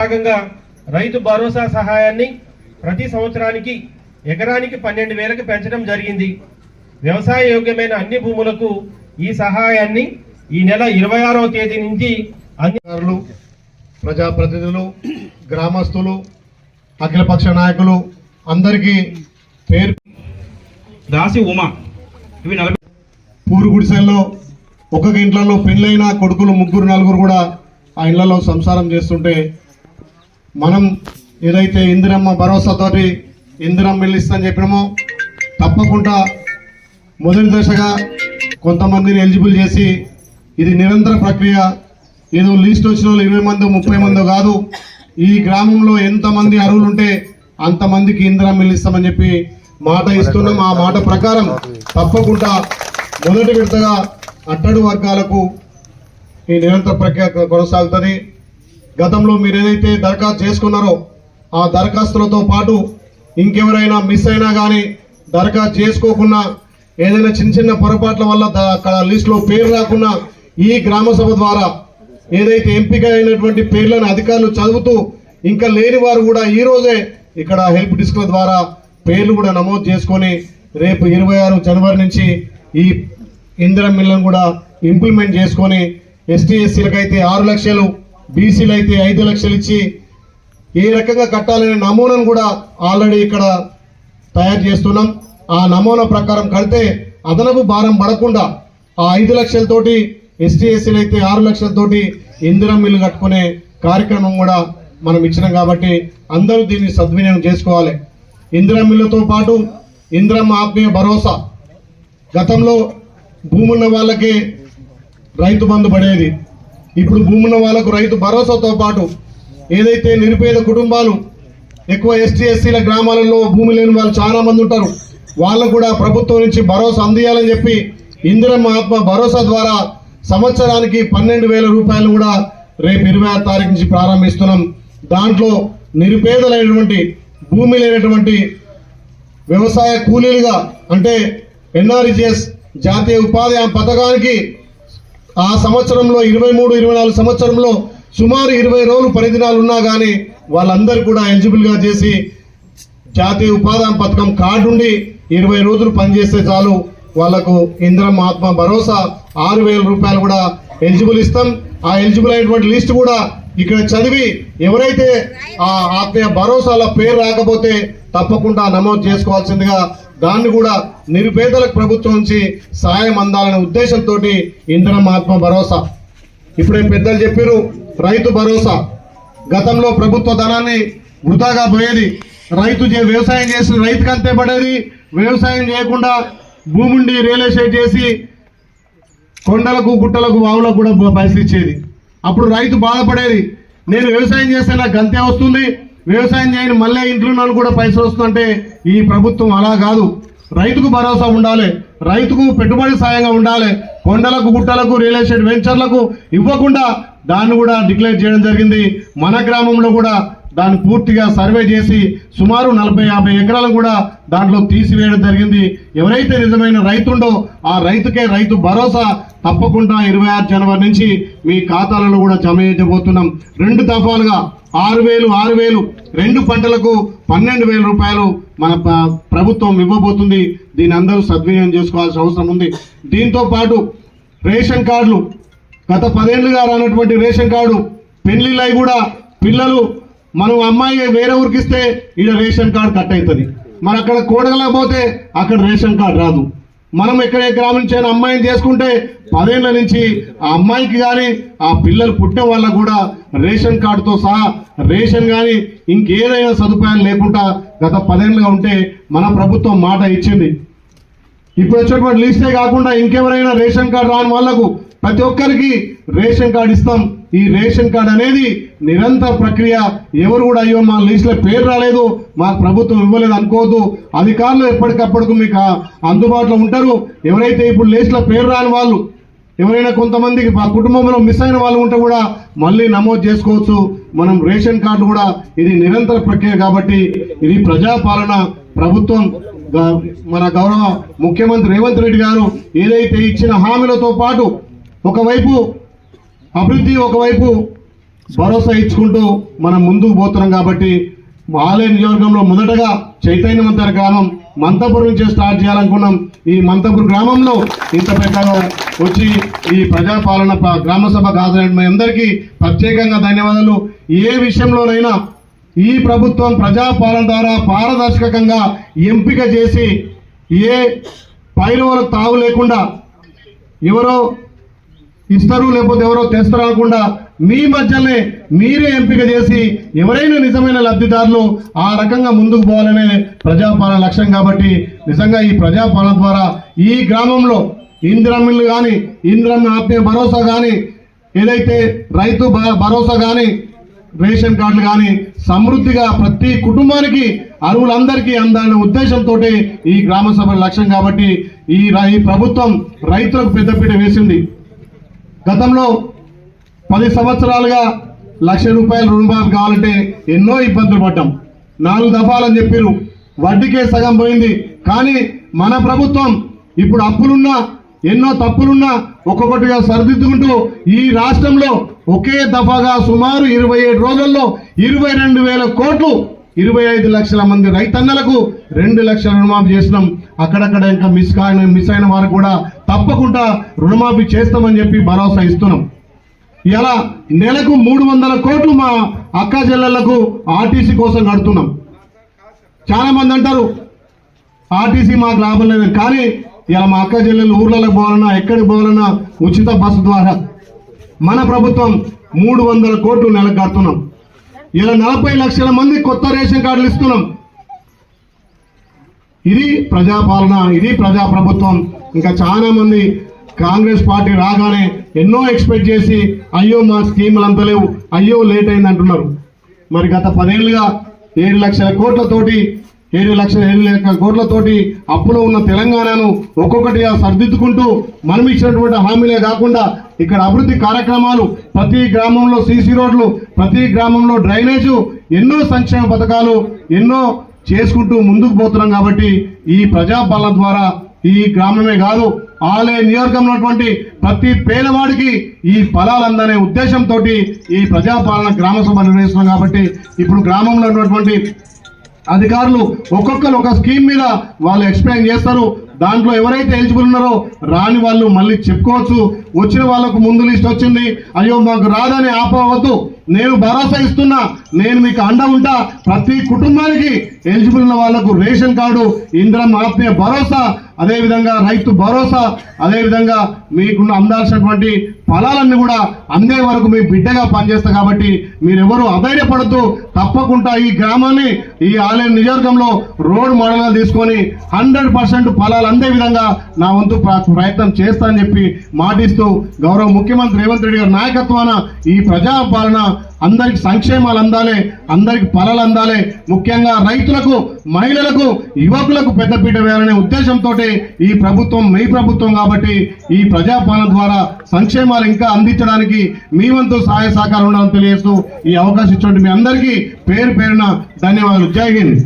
భాగంగా రైతు భరోసా సహాయాన్ని ప్రతి సంవత్సరానికి ఎకరానికి పన్నెండు వేలకు పెంచడం జరిగింది. వ్యవసాయ యోగ్యమైన అన్ని భూములకు ఈ సహాయాన్ని ఈ నెల ఇరవై ఆరవ తేదీ నుంచి అధికారులు ప్రజాప్రతినిధులు గ్రామస్తులు అఖిలపక్ష నాయకులు అందరికీ పేరు దాసి ఉమా. ఇవి నలభై పూరు గుడిసెల్లో ఒక్కొక్క ఇంట్లలో పెళ్ళైన కొడుకులు ముగ్గురు నలుగురు కూడా ఆ ఇళ్ళలో సంసారం చేస్తుంటే మనం ఏదైతే ఇందిరమ్మ భరోసాతోటి ఇందిరమ్మ ఇల్లు ఇస్తామని చెప్పినామో తప్పకుండా మొదటి దశగా కొంతమందిని ఎలిజిబుల్ చేసి ఇది నిరంతర ప్రక్రియ. ఏదో లిస్ట్ వచ్చిన వాళ్ళు ఇరవై మంది ముప్పై మందో కాదు. ఈ గ్రామంలో ఎంతమంది అరువులు ఉంటే అంతమందికి ఇందిరమ్మ ఇల్లు ఇస్తామని చెప్పి మాట ఇస్తున్నాం. ఆ మాట ప్రకారం తప్పకుండా మొదటి విడతగా అట్టడు వర్గాలకు ఈ నిరంతర ప్రక్రియ కొనసాగుతుంది. గతంలో మీరు ఏదైతే దరఖాస్తు చేసుకున్నారో ఆ దరఖాస్తులతో పాటు ఇంకెవరైనా మిస్ అయినా కానీ దరఖాస్తు చేసుకోకున్నా ఏదైనా చిన్న చిన్న పొరపాట్ల వల్ల అక్కడ లిస్టులో పేరు రాకున్నా ఈ గ్రామ సభ ద్వారా ఏదైతే ఎంపిక అయినటువంటి పేర్లను అధికారులు చదువుతూ ఇంకా లేని వారు కూడా ఈ రోజే ఇక్కడ హెల్ప్ డిస్క్ల ద్వారా పేర్లు కూడా నమోదు చేసుకొని రేపు ఇరవై ఆరు జనవరి నుంచి ఈ ఇందిరా మిల్లను కూడా ఇంప్లిమెంట్ చేసుకొని ఎస్టీ ఎస్సీలకైతే ఆరు లక్షలు బీసీలు అయితే ఐదు లక్షలు ఇచ్చి ఏ రకంగా కట్టాలనే నమూనాను కూడా ఆల్రెడీ ఇక్కడ తయారు చేస్తున్నాం. ఆ నమూనా ప్రకారం కడితే అదనపు భారం పడకుండా ఆ ఐదు లక్షలతోటి ఎస్టీ ఎస్సీలు అయితే ఆరు లక్షలతోటి ఇందిరం మిల్లు కట్టుకునే కార్యక్రమం కూడా మనం ఇచ్చినాం కాబట్టి అందరూ దీన్ని సద్వినియోగం చేసుకోవాలి. ఇందిరం మిల్లుతో పాటు ఇందిరం ఆత్మీయ భరోసా. గతంలో భూమున్న వాళ్ళకి రైతు బంధు పడేది. ఇప్పుడు భూమున్న వాళ్ళకు రైతు భరోసాతో పాటు ఏదైతే నిరుపేద కుటుంబాలు ఎక్కువ ఎస్టీ ఎస్సీల గ్రామాలలో భూమి లేని వాళ్ళు చాలా మంది ఉంటారు. వాళ్ళకు కూడా ప్రభుత్వం నుంచి భరోసా అందియాలని చెప్పి ఇందిరమ్మ ఆత్మ భరోసా ద్వారా సంవత్సరానికి పన్నెండు వేల రూపాయలు కూడా రేపు ఇరవై ఆరు తారీఖు నుంచి ప్రారంభిస్తున్నాం. దాంట్లో నిరుపేదలైనటువంటి భూమి లేనటువంటి వ్యవసాయ కూలీలుగా అంటే ఎన్ఆర్జిఎస్ జాతీయ ఉపాధి పథకానికి ఆ సంవత్సరంలో ఇరవై మూడు ఇరవై నాలుగు సంవత్సరంలో సుమారు ఇరవై రోజులు పరిదినాలు ఉన్నా కానీ వాళ్ళందరూ కూడా ఎలిజిబుల్గా చేసి జాతీయ ఉపాధి పథకం కార్డు ఉండి ఇరవై రోజులు పనిచేస్తే చాలు. వాళ్ళకు ఇంద్రం ఆత్మ భరోసా ఆరు వేల రూపాయలు కూడా ఎలిజిబుల్ ఇస్తాం. ఆ ఎలిజిబుల్ అయినటువంటి లిస్ట్ కూడా ఇక్కడ చదివి ఎవరైతే ఆ ఆత్మీయ భరోసాల పేరు రాకపోతే తప్పకుండా నమోదు చేసుకోవాల్సిందిగా దాన్ని కూడా నిరుపేదలకు ప్రభుత్వం నుంచి సాయం అందాలనే ఉద్దేశంతో ఇంధన ఆత్మ భరోసా. ఇప్పుడే పెద్దలు చెప్పారు రైతు భరోసా. గతంలో ప్రభుత్వ ధనాన్ని వృధాగా పోయేది. రైతు చే- వ్యవసాయం చేసిన రైతుకి అంతే పడేది. వ్యవసాయం చేయకుండా భూముండి రియల్ ఎస్టేట్ చేసి కొండలకు గుట్టలకు వావులకు కూడా పైసలు ఇచ్చేది. అప్పుడు రైతు బాధపడేది. నేను వ్యవసాయం చేస్తే నాకు గంతే వస్తుంది. వ్యవసాయం చేయని మళ్ళీ ఇంట్లో కూడా పైసలు వస్తుందంటే ఈ ప్రభుత్వం అలా కాదు. రైతుకు భరోసా ఉండాలి. రైతుకు పెట్టుబడి సాయంగా ఉండాలి. కొండలకు గుట్టలకు రియల్ ఎస్టేట్ వెంచర్లకు ఇవ్వకుండా దాన్ని కూడా డిక్లేర్ చేయడం జరిగింది. మన గ్రామంలో కూడా దాన్ని పూర్తిగా సర్వే చేసి సుమారు నలభై యాభై ఎకరాలను కూడా దాంట్లో తీసివేయడం జరిగింది. ఎవరైతే నిజమైన రైతుండో ఆ రైతుకే రైతు భరోసా తప్పకుండా ఇరవై ఆరు జనవరి నుంచి మీ ఖాతాలలో కూడా జమ చేయబోతున్నాం. రెండు దఫాలుగా ఆరు వేలు ఆరు వేలు రెండు పంటలకు పన్నెండు వేల రూపాయలు మన ప్రభుత్వం ఇవ్వబోతుంది. దీని అందరూ సద్వినియోగం చేసుకోవాల్సిన అవసరం ఉంది. దీంతో పాటు రేషన్ కార్డులు. గత పదేళ్ళుగా రానటువంటి రేషన్ కార్డు పెళ్ళిళ్ళై కూడా పిల్లలు మనం అమ్మాయి వేరే ఊరికి ఇస్తే ఈడ రేషన్ కార్డు కట్ అవుతుంది. మరి అక్కడ కోడగలకపోతే అక్కడ రేషన్ కార్డు రాదు. మనం ఎక్కడ గ్రామం నుంచి అయినా అమ్మాయిని చేసుకుంటే పదేళ్ళ నుంచి ఆ అమ్మాయికి కానీ ఆ పిల్లలు పుట్టిన వాళ్ళకు కూడా రేషన్ కార్డుతో సహా రేషన్ కానీ ఇంకేదైనా సదుపాయాలు లేకుండా గత పదేళ్ళుగా ఉంటే మన ప్రభుత్వం మాట ఇచ్చింది. ఇప్పుడు వచ్చేటువంటి లిస్టే కాకుండా ఇంకెవరైనా రేషన్ కార్డు రాని వాళ్ళకు ప్రతి ఒక్కరికి రేషన్ కార్డు ఇస్తాం. ఈ రేషన్ కార్డు అనేది నిరంతర ప్రక్రియ ఎవరు కూడా అయ్యో మా లిస్టులో పేరు రాలేదు మా ప్రభుత్వం ఇవ్వలేదు అనుకోవద్దు. అధికారులు ఎప్పటికప్పటికి మీకు అందుబాటులో ఉంటారు. ఎవరైతే ఇప్పుడు లిస్టులో పేరు రాని వాళ్ళు ఎవరైనా కొంతమందికి మా కుటుంబంలో మిస్ అయిన వాళ్ళు ఉంటే కూడా మళ్ళీ నమోదు చేసుకోవచ్చు. మనం రేషన్ కార్డు కూడా ఇది నిరంతర ప్రక్రియ కాబట్టి ఇది ప్రజాపాలన ప్రభుత్వం మన గౌరవ ముఖ్యమంత్రి రేవంత్ రెడ్డి గారు ఏదైతే ఇచ్చిన హామీలతో పాటు ఒకవైపు అభివృద్ధి ఒకవైపు భరోసా ఇచ్చుకుంటూ మనం ముందుకు పోతున్నాం కాబట్టి ఆలయ నియోజకంలో మొదటగా చైతన్యవంతర గ్రామం మంతపూర్ నుంచే స్టార్ట్ చేయాలనుకున్నాం. ఈ మంతపూర్ గ్రామంలో ఇంత పెద్దగా వచ్చి ఈ ప్రజాపాలన గ్రామసభ గ్రామ హాజరైన మీ అందరికీ ప్రత్యేకంగా ధన్యవాదాలు. ఏ విషయంలోనైనా ఈ ప్రభుత్వం ప్రజాపాలన ద్వారా పారదర్శకంగా ఎంపిక చేసి ఏ పైరువులకు తావు లేకుండా ఎవరో ఇస్తారు లేకపోతే ఎవరో తెస్తారు అనకుండా మీ మధ్యనే మీరే ఎంపిక చేసి ఎవరైనా నిజమైన లబ్ధిదారులు ఆ రకంగా ముందుకు పోవాలనే ప్రజాపాలన లక్ష్యం కాబట్టి నిజంగా ఈ ప్రజాపాలన ద్వారా ఈ గ్రామంలో ఇందిరమ్మిల్లు కానీ ఇందిరమ్మ ఆత్మీయ భరోసా కానీ ఏదైతే రైతు భ- భరోసా కానీ రేషన్ కార్డులు కానీ సమృద్ధిగా ప్రతి కుటుంబానికి అరువులందరికీ అందాలనే ఉద్దేశంతో ఈ గ్రామ సభ లక్ష్యం కాబట్టి ఈ ఈ ప్రభుత్వం రైతులకు పెద్దపీట వేసింది. గతంలో పది సంవత్సరాలుగా లక్ష రూపాయల రుణమాఫీ కావాలంటే ఎన్నో ఇబ్బందులు పడ్డాం. నాలుగు దఫాలని చెప్పారు వడ్డీకే సగం పోయింది. కానీ మన ప్రభుత్వం ఇప్పుడు అప్పులున్నా ఎన్నో తప్పులున్నా ఒక్కొక్కటిగా సరిదిద్దుకుంటూ ఈ రాష్ట్రంలో ఒకే దఫాగా సుమారు ఇరవై ఏడు రోజుల్లో ఇరవై రెండు వేల కోట్లు ఇరవై ఐదు లక్షల మంది రైతన్నలకు రెండు లక్షల రుణమాఫీ చేసినాం. అక్కడక్కడ ఇంకా మిస్ కాని మిస్ అయిన వారు కూడా తప్పకుండా రుణమాఫీ చేస్తామని చెప్పి భరోసా ఇస్తున్నాం. ఇలా నెలకు మూడు వందల కోట్లు మా అక్క చెల్లెళ్ళకు ఆర్టీసీ కోసం కడుతున్నాం. చాలా మంది అంటారు ఆర్టీసీ మాకు లాభం లేదు. కానీ ఇలా మా అక్క చెల్లెలు ఊర్లలో పోవాలన్నా ఎక్కడికి పోవాలన్నా ఉచిత బస్సు ద్వారా మన ప్రభుత్వం మూడు వందల కోట్లు నెలకు కడుతున్నాం. ఇలా నలభై లక్షల మంది కొత్త రేషన్ కార్డులు ఇస్తున్నాం. ఇది ప్రజాపాలన ఇది ప్రజాప్రభుత్వం ఇంకా చాలా మంది కాంగ్రెస్ పార్టీ రాగానే ఎన్నో ఎక్స్పెక్ట్ చేసి అయ్యో మా స్కీములు అంత లేవు అయ్యో లేట్ అయింది అంటున్నారు. మరి గత పదేళ్ళుగా ఏడు లక్షల కోట్లతోటి ఏడు లక్షల ఏడు లక్షల కోట్లతోటి అప్పులో ఉన్న తెలంగాణను ఒక్కొక్కటిగా సర్దిద్దుకుంటూ మనం ఇచ్చినటువంటి హామీలే కాకుండా ఇక్కడ అభివృద్ధి కార్యక్రమాలు ప్రతి గ్రామంలో సీసీ రోడ్లు ప్రతి గ్రామంలో డ్రైనేజు ఎన్నో సంక్షేమ పథకాలు ఎన్నో చేసుకుంటూ ముందుకు పోతున్నాం కాబట్టి ఈ ప్రజాపాలన ద్వారా ఈ గ్రామమే కాదు ఆలయ నియోజకంలో ఉన్నటువంటి ప్రతి పేదవాడికి ఈ ఫలాలు అందనే ఉద్దేశంతో ఈ ప్రజాపాలన గ్రామ సభ నిర్వహిస్తున్నాం కాబట్టి ఇప్పుడు గ్రామంలో ఉన్నటువంటి అధికారులు ఒక్కొక్కరు ఒక స్కీమ్ మీద వాళ్ళు ఎక్స్ప్లెయిన్ చేస్తారు. దాంట్లో ఎవరైతే ఎలిజిబుల్ ఉన్నారో రాని వాళ్ళు మళ్ళీ చెప్పుకోవచ్చు. వచ్చిన వాళ్ళకు ముందు లిస్ట్ వచ్చింది. అయ్యో మాకు రాదని ఆపవద్దు నేను భరోసా ఇస్తున్నా. నేను మీకు అండ ఉంటా. ప్రతి కుటుంబానికి ఎలిజిబుల్ ఉన్న వాళ్ళకు రేషన్ కార్డు ఇంద్రం ఆత్మీయ భరోసా అదేవిధంగా రైతు భరోసా అదేవిధంగా మీకున్న అందాల్సినటువంటి ఫలాలన్నీ కూడా అందే వరకు మీ బిడ్డగా పనిచేస్తా కాబట్టి మీరెవరు అధైర్యపడుతూ తప్పకుండా ఈ గ్రామాన్ని ఈ ఆలయ నియోజకంలో రోడ్ మోడల్గా తీసుకొని హండ్రెడ్ పర్సెంట్ ఫలాలు అందే విధంగా నా వంతు ప్ర- ప్రయత్నం చేస్తానని చెప్పి మాటిస్తూ గౌరవ ముఖ్యమంత్రి రేవంత్ రెడ్డి గారి నాయకత్వాన ఈ ప్రజా పాలన అందరికి సంక్షేమాలు అందాలి అందరికి ఫలాలు అందాలి. ముఖ్యంగా రైతులకు మహిళలకు యువకులకు పెద్దపీట వేయాలనే ఉద్దేశంతో ఈ ప్రభుత్వం మీ ప్రభుత్వం కాబట్టి ఈ ప్రజాపాలన ద్వారా సంక్షేమాలు ఇంకా అందించడానికి మీ వంతు సహాయ సహకారం ఉండాలని తెలియజేస్తూ ఈ అవకాశం ఇచ్చినటువంటి మీ అందరికీ పేరు పేరున ధన్యవాదాలు. జై హింద్.